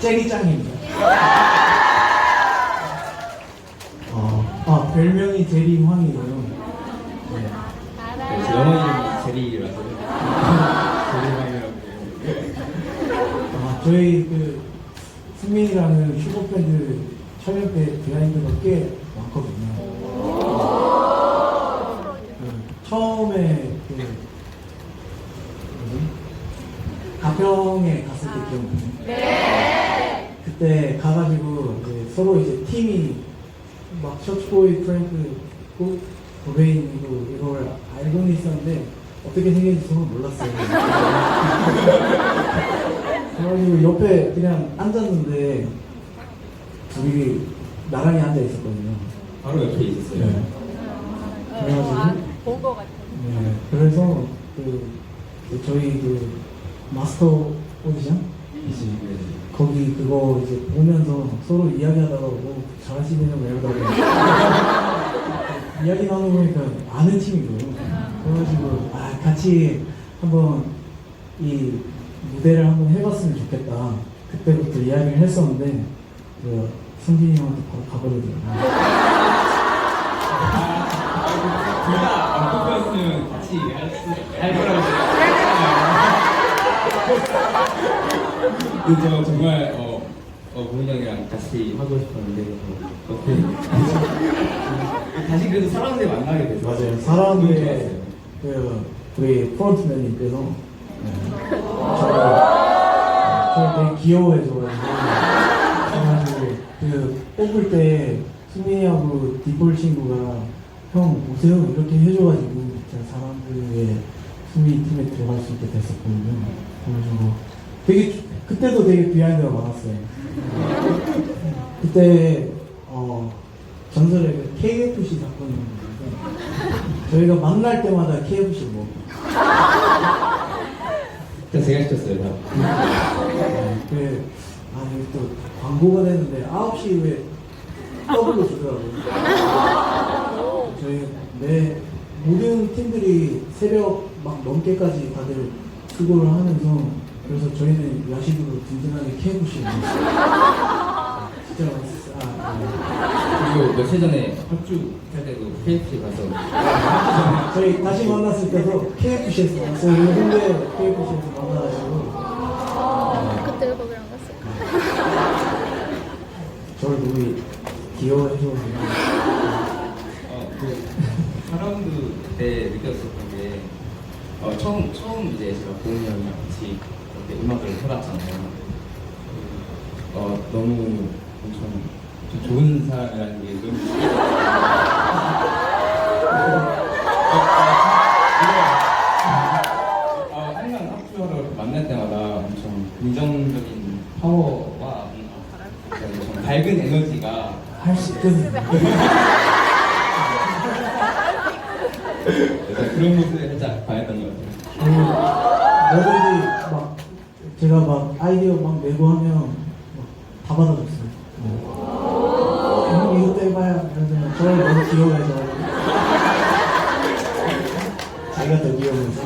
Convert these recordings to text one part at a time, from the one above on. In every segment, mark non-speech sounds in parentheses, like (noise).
제리짱입니다. 어, 아 별명이 제리 황이고요. 네. 영어 이름이 제리라서 제리방이라고 해요. 아, 저희 그 승민이라는 슈퍼밴드 촬영 때 비하인드가 꽤 많거든요. 그 처음에 그? 가평에 갔을 때 기억나요? 네. 그때 가가지고 이제 서로 이제 팀이 막 셔츠보이 프랭크 있고 도베인이고 이걸 알고는 있었는데 어떻게 생겼는지 정말 몰랐어요. (laughs) 그래가지고 옆에 그냥 앉았는데 둘이 나란히 앉아 있었거든요. 바로 옆에 있었어요. 네. 그래가지고 본거 같아. 네, 그래서 그, 그 저희 그 마스터 오디션 이지 거기 그거 이제 보면서 서로 이야기하다가 뭐 잘하시네요 이러다가 (laughs) 이야기 나눠보니까 아는 팀이고요. 그래가지고 아 같이 한번 이 무대를 한번 해봤으면 좋겠다. 그때부터 이야기를 했었는데 그 성진이 형한테 바로 가버리더라고요. 둘다안 뽑혔으면 같이 할 거라고 생각해요. 그저 정말 어, 어 고은 형이랑 같이 하고 싶었는데 어, 어떻게 (laughs) 다시 그래도 사람들 만나게 돼서 맞아요. 사람들의 좋았어요. 그 우리 프론트맨님께서 네, 저를 저를 되게 귀여워해줘가지고 그래가지고 그 뽑을 때 승민이하고 디폴 친구가 형 오세요 이렇게 해줘가지고 제가 사람들의 승민이 팀에 들어갈 수 있게 됐었거든요. 그래가지고 되게 그때도 되게 비하인드가 많았어요. 그때 어 전설의 그 KFC 사건이 있는데 저희가 만날 때마다 KFC 를 먹어요. 그래서 제가 시켰어요. 다. 네, 그, 아, 이게 또 광고가 되는데 9시 이후에 더블로 주더라고요. 저희 내 모든 팀들이 새벽 막 넘게까지 다들 수고를 하면서 그래서 저희는 야식으로 든든하게 를 먹었어요. 진짜 맛있어요. 아, 그리고 며칠 전에 합주 할 때도 KFC 가서 네. (laughs) 저희 다시 만났을 때도 KFC에서 만났어요. 근데 KFC에서 만나가지고 그때 거기랑 갔어. (laughs) 저를 너무 귀여워해줘서 어, 그 사라운드 때 느꼈었던 게 어, 처음 처음 이제 제가 고은 형이랑 같이 이렇게 음악을 해봤잖아요. 어, 너무 엄청 좀 좋은 사람이라는 게 너무 어, 항상 합주하러 만날 때마다 엄청 긍정적인 파워와 엄청 밝은 에너지가 할 수 있거 (laughs) 약간 그런 모습을 살짝 반했던 것 같아요. 뭐든지 막 제가 막 아이디어 막 내고 하면 막다 받아줬어요. 형 이것도 해봐요. 이러면 저를 너무 귀여워해서 자기가 더 귀여워해서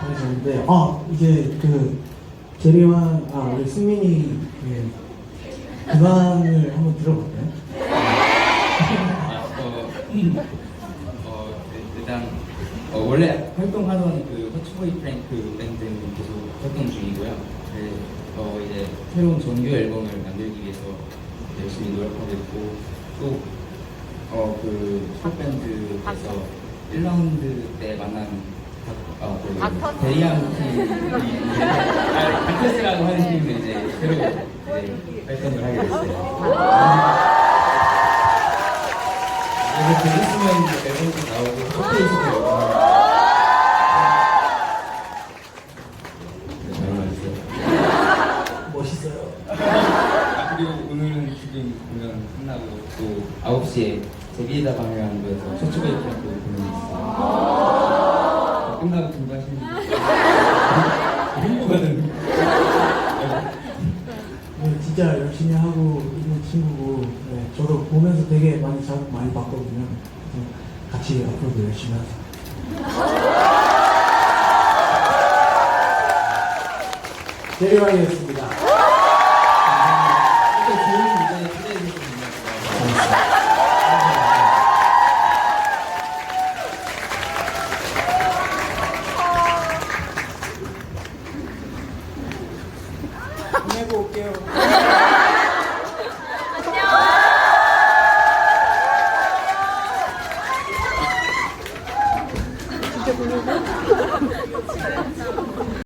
그러셨는데 아 이제 그 제리와 아 우리 승민이 그 근황을 한번 들어볼까요? 아, 어, 어, 일단 어, 원래 활동하던 그 허츠보이 프랭크 밴드는 계속 활동 중이고요. 네, 어, 이제 새로운 정규 앨범을 만들기 위해서 열심히 노력하고 있고 또 어, 그 슈퍼밴드에서 1라운드 때 만난 어, 그. 데이안 팀이 아, 아크스라고 하는 팀을 이제 새로 이제 활동을 하게 됐어요. 그래서 곧 있으면 이제 앨범도 나오고 쇼케이스도 열고 네, 잘 나왔어요. 멋있어요. 아, 그리고 오늘은 지금 공연 끝나고 또 9시에 제비에다 방해하는 거에서 캠프 공연이 있어요. 끝나고 준비하시는 분들 홍보가 되는 네, 진짜 열심히 하고 있는 친구고 네, 저도 보면서 되게 많이 자극 많이 받거든요. 그래서 같이 앞으로도 열심히 하자. 대리왕이었습니다. 또 좋은 무대에 기대해 주셔서 감사합니다.